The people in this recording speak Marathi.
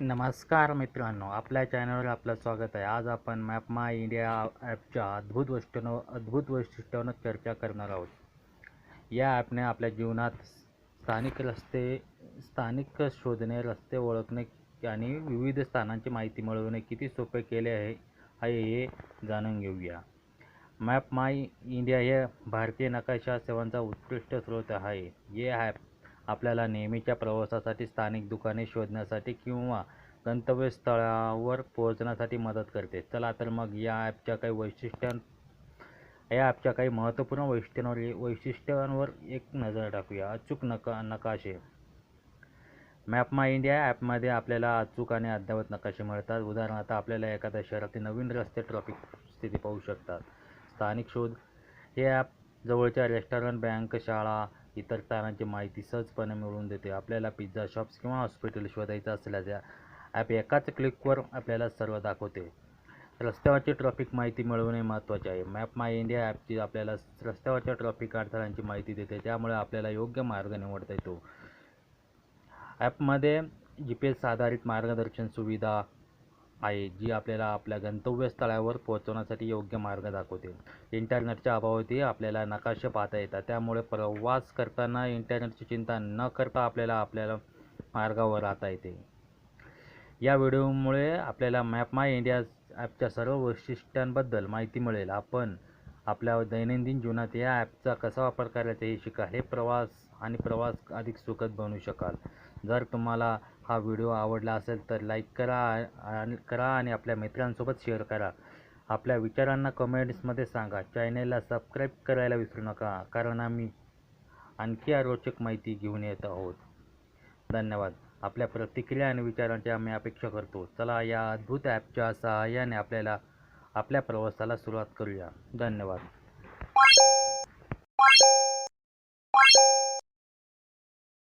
नमस्कार मित्रांनो आपल्या चॅनलवर आपलं स्वागत आहे. आज आपण मॅप माय इंडिया ॲपच्या अद्भुत वैशिष्ट्यानं अद्भुत वैशिष्ट्यानं चर्चा करणार आहोत. या ॲपने आपल्या जीवनात स्थानिक रस्ते स्थानिक शोधणे रस्ते ओळखणे आणि विविध स्थानांची माहिती मिळवणे किती सोपे केले आहे आहे हे जाणून घेऊया. मॅप माय इंडिया हे भारतीय नकाशा सेवांचा उत्कृष्ट स्रोत आहे. हे ॲप आपल्याला नेहमीच्या प्रवासासाठी स्थानिक दुकाने शोधण्यासाठी किंवा गंतव्यस्थळावर पोहोचण्यासाठी मदत करते. चला तर मग या ॲपच्या काही वैशिष्ट्यां या ॲपच्या काही महत्त्वपूर्ण वैशिष्ट्यांवर वैशिष्ट्यांवर एक नजर टाकूया. अचूक नका नकाशे. मॅप माय इंडिया ॲपमध्ये आपल्याला अचूक आणि अद्ययावत नकाशे मिळतात. उदाहरणार्थ आपल्याला एखाद्या शहरातील नवीन रस्ते ट्रॉफिक स्थिती पाहू शकतात. स्थानिक शोध हे ॲप जवळच्या रेस्टॉरंट बँक शाळा इतर स्थानांची माहिती सहजपणे मिळवून देते. आपल्याला पिझ्झा शॉप्स किंवा हॉस्पिटल शोधायचं असल्यास या ॲप एकाच क्लिकवर आपल्याला सर्व दाखवते. रस्त्यावरची ट्रॉफिक माहिती मिळवणे महत्त्वाचे आहे. मॅप माय इंडिया ॲपची आपल्याला रस्त्यावरच्या ट्रॉफिक अडथळ्यांची माहिती देते त्यामुळे आपल्याला योग्य मार्ग निवडता येतो. ॲपमध्ये जी पी एस आधारित मार्गदर्शन सुविधा आहे जी आपल्याला आपल्या गंतव्यस्थळावर पोहोचवण्यासाठी योग्य मार्ग दाखवते. इंटरनेटच्या अभावातही आपल्याला नकाशे पाहता येतात. त्यामुळे प्रवास करताना इंटरनेटची चिंता न करता आपल्याला आपल्याला मार्गावर राहता येते. या व्हिडिओमुळे आपल्याला मॅप माय इंडिया ॲपच्या सर्व वैशिष्ट्यांबद्दल माहिती मिळेल. आपण आपल्या दैनंदिन जीवनात या ॲपचा कसा वापर करायचा हे शिका. हे प्रवास आणि प्रवास अधिक सुखद बनवू शकाल. जर तुम्हाला हा व्हिडिओ आवडला असेल तर लाईक करा आणि करा आणि आपल्या मित्रांसोबत शेअर करा. आपल्या विचारांना कमेंट्समध्ये सांगा. चॅनेलला सबस्क्राईब करायला विसरू नका कारण आम्ही आणखी रोचक माहिती घेऊन येत आहोत. धन्यवाद. आपल्या प्रतिक्रिया आणि विचारांची आम्ही अपेक्षा करतो. चला या अद्भुत ॲपच्या सहाय्याने आपल्याला आपल्या प्रवासाला सुरुवात करूया. धन्यवाद.